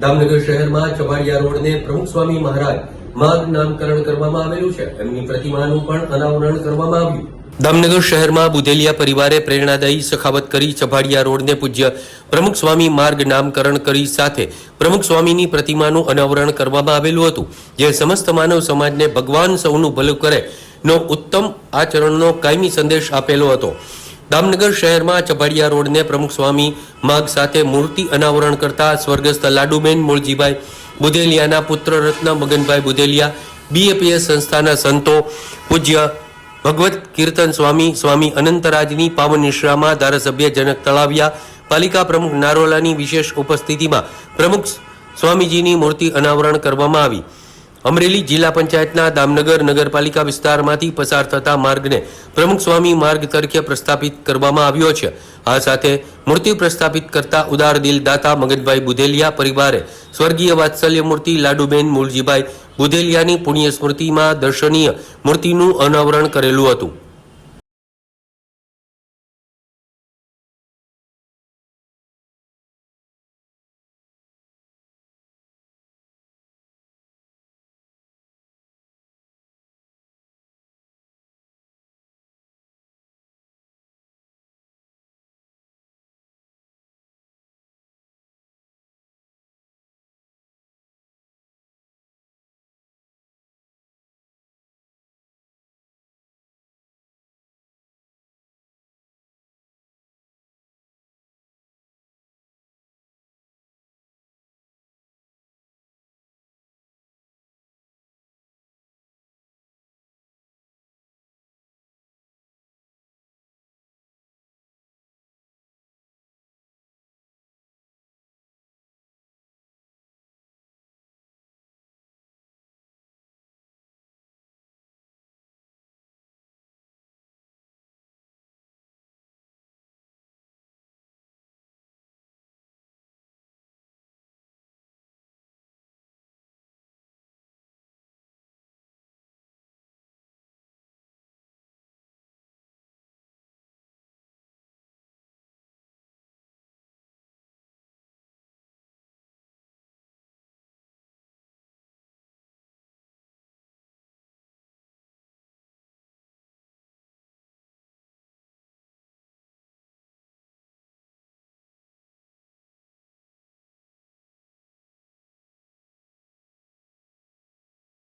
દામનગર શહેરમાં ચવાડિયા રોડને પ્રમુખ સ્વામી મહારાજ માર્ગ નામકરણ કરવામાં આવેલું છે. એમની પ્રતિમાનું પણ અનાવરણ કરવામાં આવ્યું. દામનગર શહેરમાં બુધેલિયા પરિવારે પ્રેરણાદાયી સખાવત કરી ચભાડિયા રોડને પૂજ્ય પ્રમુખ સ્વામી માર્ગ નામકરણ કરી સાથે પ્રમુખ સ્વામીની પ્રતિમાનું અનાવરણ કરવામાં આવેલું હતું. જે સમસ્ત માનવ સમાજને ભગવાન સૌનું ભલું કરે નો ઉત્તમ આચરણનો કાયમી સંદેશ આપેલો હતો. દામનગર શહેરમાં ચભાડિયા રોડને પ્રમુખ સ્વામી માગ સાથે મૂર્તિ અનાવરણ કરતા સ્વર્ગસ્થ લાડુબેન મૂળજીભાઈ બુધેલિયાના પુત્ર રત્ન મગનભાઈ બુધેલિયા બીએપીએસ સંસ્થાના સંતો પૂજ્ય ભગવત કીર્તન સ્વામી સ્વામી અનંતરાજની પાવન નિશ્રામાં ધારાસભ્ય જનક તળાવિયા. પાલિકા પ્રમુખ નારોલાની વિશેષ ઉપસ્થિતિમાં પ્રમુખ સ્વામીજીની મૂર્તિ અનાવરણ કરવામાં આવી. અમરેલી જિલ્લા પંચાયતના દામનગર નગરપાલિકા વિસ્તારમાંથી પસાર થતા માર્ગને પ્રમુખ સ્વામી માર્ગ તરીકે પ્રસ્થાપિત કરવામાં આવ્યો છે. આ સાથે મૂર્તિ પ્રસ્થાપિત કરતા ઉદાર દિલ દાતા મગનભાઈ બુધેલિયા પરિવારે સ્વર્ગીય વાત્સલ્ય મૂર્તિ લાડુબેન મૂળજીભાઈ બુધેલિયાની પુણ્ય સ્મૃતિમાં દર્શનીય મૂર્તિનું અનાવરણ કરેલું હતું.